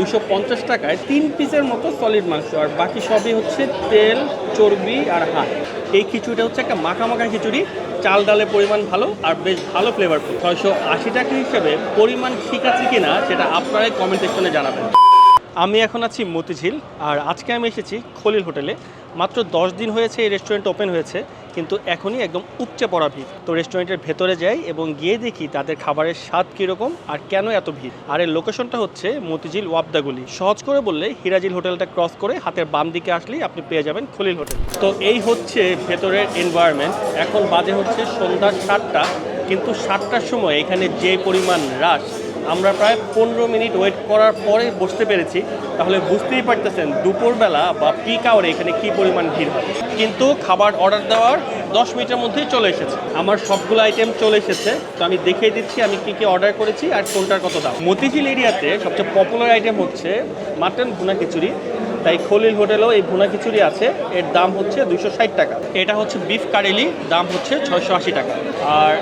দুশো পঞ্চাশ টাকায় তিন পিসের মতো সলিড মাংস। আর বাকি সবই হচ্ছে তেল, চর্বি আর হাড়। এই খিচুড়িটা হচ্ছে একটা মাখা মাখা খিচুড়ি। চাল ডালের পরিমাণ ভালো আর বেশ ভালো ফ্লেভারফুল ছয়শো আশি টাকা হিসেবে পরিমাণ ঠিক আছে কিনা সেটা আপনারাই কমেন্ট সেকশনে জানাবেন। আমি এখন আছি মতিঝিল, আর আজকে আমি এসেছি খলিল হোটেলে। মাত্র দশ দিন হয়েছে এই রেস্টুরেন্ট ওপেন হয়েছে। কিন্তু এখনই একদম উপচে পড়া ভিড়। তো রেস্টুরেন্টের ভেতরে যাই এবং গিয়ে দেখি তাদের খাবারের স্বাদ কীরকম আর কেন এত ভিড়। আর এর লোকেশনটা হচ্ছে মতিঝিল ওয়াবদাগুলি। সহজ করে বললে হিরাজিল হোটেলটা ক্রস করে হাতের বাম দিকে আসলেই আপনি পেয়ে যাবেন খলিল হোটেল। তো এই হচ্ছে ভেতরের এনভায়রনমেন্ট এখন বাজে হচ্ছে সন্ধ্যা সাতটা, কিন্তু সাতটার সময় এখানে যে পরিমাণ রাশ আমরা প্রায় পনেরো মিনিট ওয়েট করার পরে বসতে পেরেছি। তাহলে বুঝতেই পারতেছেন দুপুরবেলা বা পিক আওয়ারে এখানে কি পরিমাণ ভিড় হয়। কিন্তু খাবার অর্ডার দেওয়ার দশ মিনিটের মধ্যেই চলে এসেছে। আমার সবগুলো আইটেম চলে এসেছে। তো আমি দেখিয়ে দিচ্ছি আমি কি কি অর্ডার করেছি আর কোনটার কত দাম। মতিঝিল এরিয়াতে সবচেয়ে পপুলার আইটেম হচ্ছে মাটন ভুনা খিচুড়ি। তাই খলিল হোটেলেও এই ভুনা খিচুড়ি আছে। এর দাম হচ্ছে দুশো ষাট টাকা। এটা হচ্ছে বিফ কারেলি, দাম হচ্ছে ছয়শো আশি টাকা। আর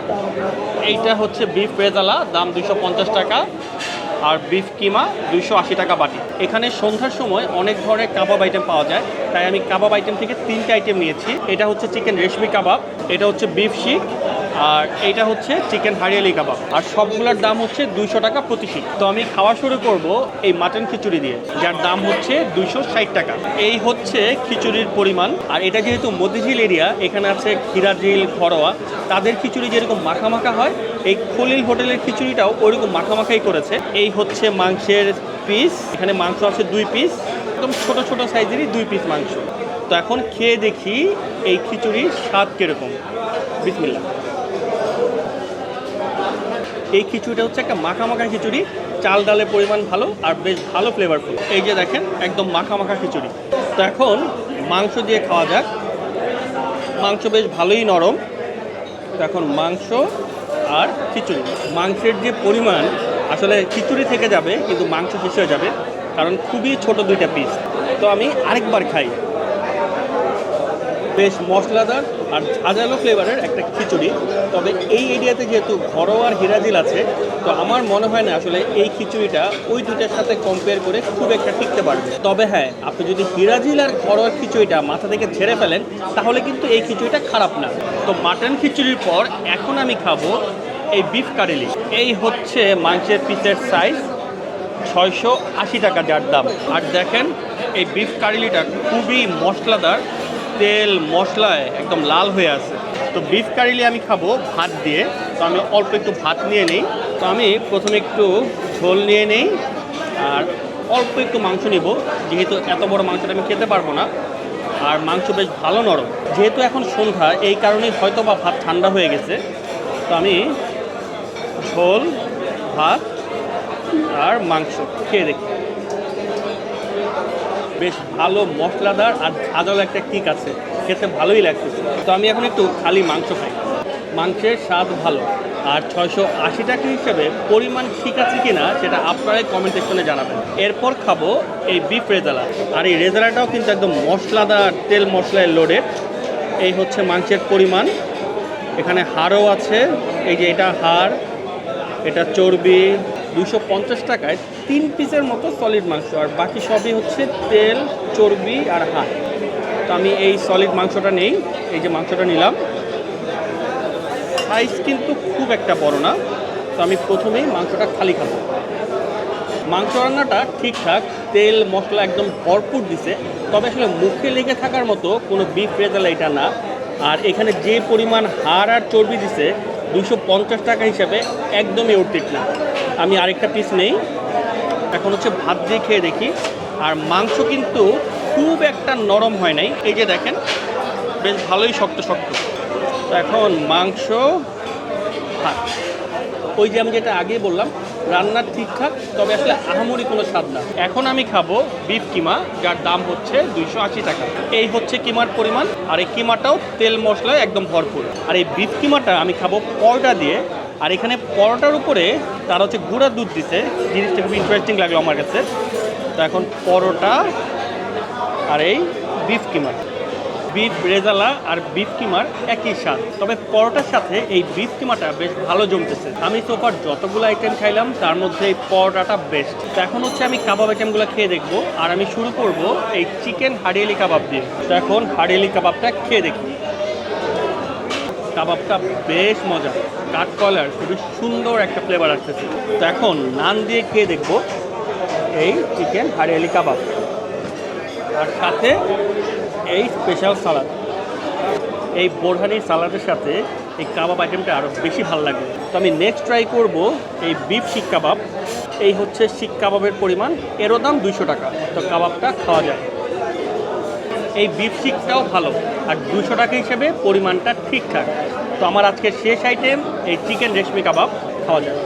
এইটা হচ্ছে বিফ রেজালা, দাম দুশো পঞ্চাশ টাকা। আর বিফ কিমা, দুইশো আশি টাকা বাটি। এখানে সন্ধ্যার সময় অনেক ধরনের কাবাব আইটেম পাওয়া যায়। তাই আমি কাবাব আইটেম থেকে তিনটে আইটেম নিয়েছি। এটা হচ্ছে চিকেন রেশমি কাবাব, এটা হচ্ছে বিফ শিক আর এইটা হচ্ছে চিকেন হারিয়ালি কাবাব। আর সবগুলোর দাম হচ্ছে দুইশো টাকা প্রতি তো আমি খাওয়া শুরু করব এই মাটন খিচুড়ি দিয়ে, যার দাম হচ্ছে দুইশো ষাট টাকা। এই হচ্ছে খিচুড়ির পরিমাণ। আর এটা যেহেতু মতিঝিল এরিয়া, এখানে আছে খিরাঝিল ঘরোয়া, তাদের খিচুড়ি যেরকম মাখা মাখা হয়, এই খলিল হোটেলের খিচুড়িটাও ওইরকম মাখা মাখাই করেছে। এই হচ্ছে মাংসের পিস এখানে মাংস আছে দুই পিস একদম ছোট ছোট সাইজেরই দুই পিস মাংস। তো এখন খেয়ে দেখি এই খিচুড়ির স্বাদ কীরকম। বিসমিল্লা এই খিচুড়িটা হচ্ছে একটা মাখা মাখা খিচুড়ি। চাল ডালের পরিমাণ ভালো আর বেশ ভালো ফ্লেভারফুল এই যে দেখেন, একদম মাখা মাখা খিচুড়ি। তো এখন মাংস দিয়ে খাওয়া যাক। মাংস বেশ ভালোই নরম। তো এখন মাংস আর খিচুড়ি। মাংসের যে পরিমাণ, আসলে খিচুড়ি থেকে যাবে, কিন্তু মাংস শেষ হয়ে যাবে, কারণ খুবই ছোট দুইটা পিস তো আমি আরেকবার খাই। বেশ মশলাদার আর ঝাঁঝালো ফ্লেভারের একটা খিচুড়ি। তবে এই এরিয়াতে যেহেতু ঘরোয়া আর হিরাজিল আছে, তো আমার মনে হয় না আসলে এই খিচুড়িটা ওই দুটার সাথে কম্পেয়ার করে খুব একটা টিকতে পারবে। তবে হ্যাঁ আপনি যদি হিরাজিল আর ঘরোয়ার খিচুড়িটা মাথা থেকে ছেড়ে ফেলেন, তাহলে কিন্তু এই খিচুড়িটা খারাপ না। তো মাটন খিচুড়ির পর এখন আমি খাব এই বিফ কারেলি এই হচ্ছে মাংসের পিসের সাইজ ছয়শো আশি টাকা যার দাম। আর দেখেন, এই বিফ কারিলিটা খুবই মশলাদার তেল, মশলায় একদম লাল হয়ে আছে। তো বিফ কারিলে আমি খাব ভাত দিয়ে। তো আমি অল্প একটু ভাত নিয়ে নিই। তো আমি প্রথমে একটু ঝোল নিয়ে নেই আর অল্প একটু মাংস নিব। যেহেতু এত বড় মাংসটা আমি খেতে পারব না। আর মাংস বেশ ভালো নরম। যেহেতু এখন সন্ধ্যা, এই কারণেই হয়তো বা ভাত ঠান্ডা হয়ে গেছে। তো আমি ঝোল, ভাত আর মাংস খেয়ে দেখি। বেশ ভালো মশলাদার আর ঝাঁঝালো একটা কিক আছে। খেতে ভালোই লাগতেছে। তো আমি এখন একটু খালি মাংস খাই। মাংসের স্বাদ ভালো। আর ছয়শো আশি টাকা হিসেবে পরিমাণ ঠিক আছে কি না সেটা আপনারাই কমেন্ট সেকশনে জানাবেন। এরপর খাব এই বিফ রেজালা। আর এই রেজালাটাও কিন্তু একদম মশলাদার, তেল মশলায় লোডেড এই হচ্ছে মাংসের পরিমাণ। এখানে হাড়ও আছে। এই যে এটা হাড়, এটা চর্বি দুশো পঞ্চাশ টাকায় তিন পিসের মতো সলিড মাংস। আর বাকি সবই হচ্ছে তেল, চর্বি আর হাড়। তো আমি এই সলিড মাংসটা নেই, এই যে মাংসটা নিলাম। সাইজ কিন্তু খুব একটা বড় না, তো আমি প্রথমেই মাংসটা খালি খাব। মাংস রান্নাটা ঠিকঠাক, তেল, মশলা একদম ভরপুর দিছে, তবে আসলে মুখে লেগে থাকার মতো কোনো বিফ রেজালা এটা না। আর এখানে যে পরিমাণ হাড় আর চর্বি দিছে দুশো পঞ্চাশ টাকা হিসাবে একদমই অর্থিক না। আমি আরেকটা পিস নেই। এখন হচ্ছে ভাত দিয়ে খেয়ে দেখি। আর মাংস কিন্তু খুব একটা নরম হয় নাই। এই যে দেখেন, বেশ ভালোই শক্ত শক্ত। তো এখন মাংস, ভাত। ওই যে আমি যেটা আগে বললাম রান্নার ঠিকঠাক তবে আসলে আহামরি কোনো স্বাদ না। এখন আমি খাব বিফ কিমা, যার দাম হচ্ছে দুইশো আশি টাকা। এই হচ্ছে কিমার পরিমাণ, আর এই কিমাটাও তেল মশলায় একদম ভরপুর। আর এই বিফ কিমাটা আমি খাব পরোটা দিয়ে আর এখানে পরোটার উপরে তার হচ্ছে গুঁড়া দুধ দিছে। জিনিসটা খুব ইন্টারেস্টিং লাগল আমার কাছে। তো এখন পরোটা আর এই বিফ কিমার। বিফ রেজালা আর বিফ কিমার একই স্বাদ। তবে পরোটার সাথে এই বিফ কিমাটা বেশ ভালো জমতেছে। আমি সোফার যতগুলো আইটেম খাইলাম, তার মধ্যে এই পরোটাটা বেস্ট তো এখন হচ্ছে আমি কাবাব আইটেমগুলো খেয়ে দেখব। আর আমি শুরু করব এই চিকেন হাডিয়ালি কাবাব দিয়ে। তো এখন হাডিয়ালি কাবাবটা খেয়ে দেখি। কাবাবটা বেশ মজা। কাঠ কলার, খুবই সুন্দর একটা ফ্লেভার আসতেছে। তো এখন নান দিয়ে খেয়ে দেখব এই চিকেন হারিয়ালি কাবাব। আর সাথে এই স্পেশাল সালাদ এই বোরহানির সালাদের সাথে এই কাবাব আইটেমটা আরও বেশি ভালো লাগে তো আমি নেক্সট ট্রাই করব এই বিফ শিক কাবাব। এই হচ্ছে শিক কাবাবের পরিমাণ, এরও দাম দুইশো টাকা। তো কাবাবটা খাওয়া যায়। এই বিফ শিকটাও ভালো। আর দুশো টাকা হিসেবে পরিমাণটা ঠিকঠাক। তো আমার আজকে শেষ আইটেম এই চিকেন রেশমি কাবাব খাওয়া যাবে।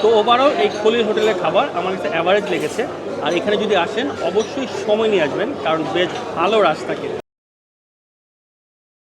তো ওভারঅল এই খলির হোটেলের খাবার আমার কাছে অ্যাভারেজ লেগেছে। আর এখানে যদি আসেন, অবশ্যই সময় নিয়ে আসবেন, কারণ বেশ ভালো রাস্তা থাকে